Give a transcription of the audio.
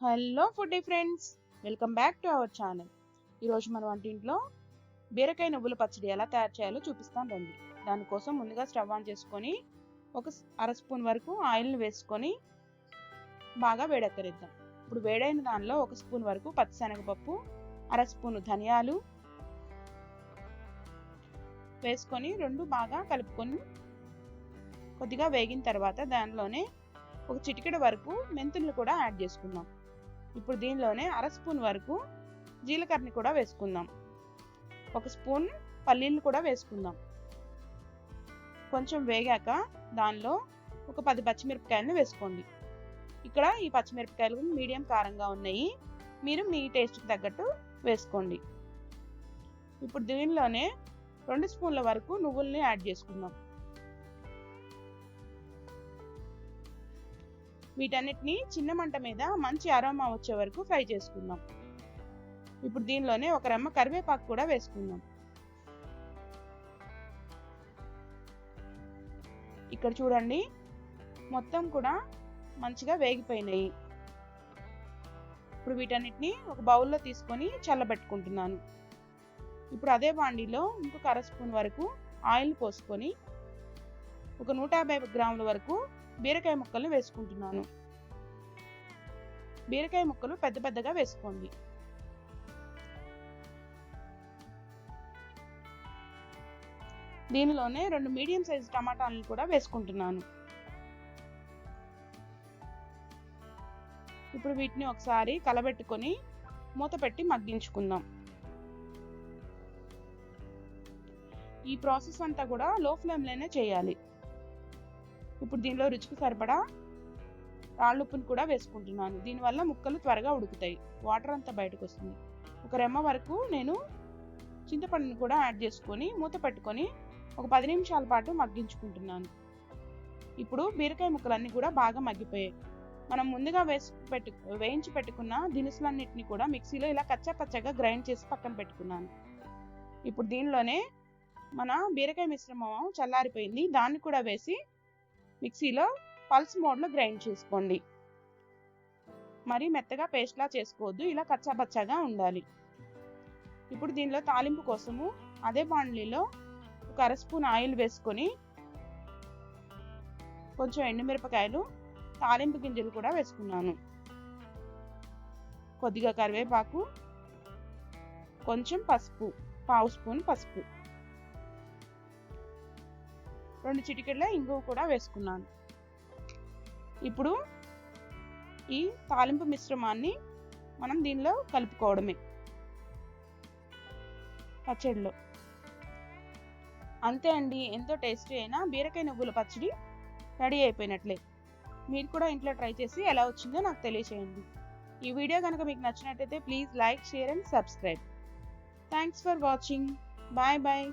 Hello food friends welcome back to our channel ఈరోజు మన వంటింట్లో బీరకాయ నువ్వుల పచ్చడి ఎలా తయారు చేయాలో చూపిస్తాను రండి. దానికోసం ముందుగా స్టవ్ ఆన్ చేసుకొని ఒక అర స్పూన్ వరకు ఆయిల్ని వేసుకొని బాగా వేడెక్కరిద్దాం ఇప్పుడు వేడైన దానిలో ఒక స్పూన్ వరకు పచ్చిశనగపప్పు అర స్పూన్ ధనియాలు వేసుకొని రెండు బాగా కలుపుకొని కొద్దిగా వేగిన తర్వాత దానిలోనే ఒక చిటికెడ వరకు మెంతులను కూడా యాడ్ చేసుకుందాం. ఇప్పుడు దీనిలోనే అర స్పూన్ వరకు జీలకర్రని కూడా వేసుకుందాం. ఒక స్పూన్ పల్లీలు కూడా వేసుకుందాం. కొంచెం వేగాక దానిలో ఒక పది పచ్చిమిరపకాయలను వేసుకోండి. ఇక్కడ ఈ పచ్చిమిరపకాయలు మీడియం కారంగా ఉన్నాయి. మీరు మీ టేస్ట్కి తగ్గట్టు వేసుకోండి. ఇప్పుడు దీనిలోనే రెండు స్పూన్ల వరకు నువ్వుల్ని యాడ్ చేసుకుందాం. వీటన్నిటిని చిన్న మంట మీద మంచి అరోమా వచ్చే వరకు ఫ్రై చేసుకుందాం. ఇప్పుడు దీనిలోనే ఒక రెమ్మ కరివేపాకు కూడా వేసుకుందాం. ఇక్కడ చూడండి మొత్తం కూడా మంచిగా వేగిపోయినాయి. ఇప్పుడు వీటన్నిటిని ఒక బౌల్లో తీసుకొని చల్లబెట్టుకుంటున్నాను. ఇప్పుడు అదే బాండీలో ఇంకొక అర స్పూన్ వరకు ఆయిల్ పోసుకొని ఒక నూట యాభై గ్రాముల వరకు బీరకాయ ముక్కలను వేసుకుంటున్నాను. బీరకాయ ముక్కలు పెద్ద పెద్దగా వేసుకోండి. దీనిలోనే రెండు మీడియం సైజు టమాటాలను కూడా వేసుకుంటున్నాను. ఇప్పుడు వీటిని ఒకసారి కలబెట్టుకొని మూత పెట్టి మగ్గించుకుందాం. ఈ ప్రాసెస్ అంతా కూడా లో ఫ్లేమ్లోనే చేయాలి. ఇప్పుడు దీనిలో రుచికి సరిపడా రాళ్ళుప్పుని కూడా వేసుకుంటున్నాను. దీనివల్ల ముక్కలు త్వరగా ఉడుకుతాయి. వాటర్ అంతా బయటకు వస్తుంది. ఒక రెమ్మ వరకు నేను చింతపండుని కూడా యాడ్ చేసుకొని మూత పెట్టుకొని ఒక పది నిమిషాల పాటు మగ్గించుకుంటున్నాను. ఇప్పుడు బీరకాయ ముక్కలన్నీ కూడా బాగా మగ్గిపోయాయి. మనం ముందుగా వేసి పెట్టు వేయించి పెట్టుకున్న దినుసులన్నిటిని కూడా మిక్సీలో ఇలా కచ్చా పచ్చగా గ్రైండ్ చేసి పక్కన పెట్టుకున్నాను. ఇప్పుడు దీనిలోనే మన బీరకాయ మిశ్రమం చల్లారిపోయింది. దాన్ని కూడా వేసి మిక్సీలో పల్స్ మోడ్లో గ్రైండ్ చేసుకోండి. మరి మెత్తగా పేస్ట్లా చేసుకోవద్దు ఇలా కచ్చాబచ్చాగా ఉండాలి. ఇప్పుడు దీనిలో తాలింపు కోసము అదే బాండ్లీలో ఒక అర స్పూన్ ఆయిల్ వేసుకొని కొంచెం ఎండుమిరపకాయలు తాలింపు గింజలు కూడా వేసుకున్నాను. కొద్దిగా కరివేపాకు కొంచెం పసుపు పావు స్పూన్ పసుపు. రెండు చిటికెళ్ళ ఇంగువ కూడా వేసుకున్నాను. ఇప్పుడు ఈ తాలింపు మిశ్రమాన్ని మనం దీనిలో కలుపుకోవడమే. పచ్చడిలో. అంతే అండి ఎంతో టేస్టీ అయినా బీరకాయ నువ్వుల పచ్చడి రెడీ అయిపోయినట్లే. మీరు కూడా ఇంట్లో ట్రై చేసి ఎలా వచ్చిందో నాకు తెలియచేయండి. ఈ వీడియో కనుక మీకు నచ్చినట్టయితే please like share and subscribe. Thanks for watching. Bye bye.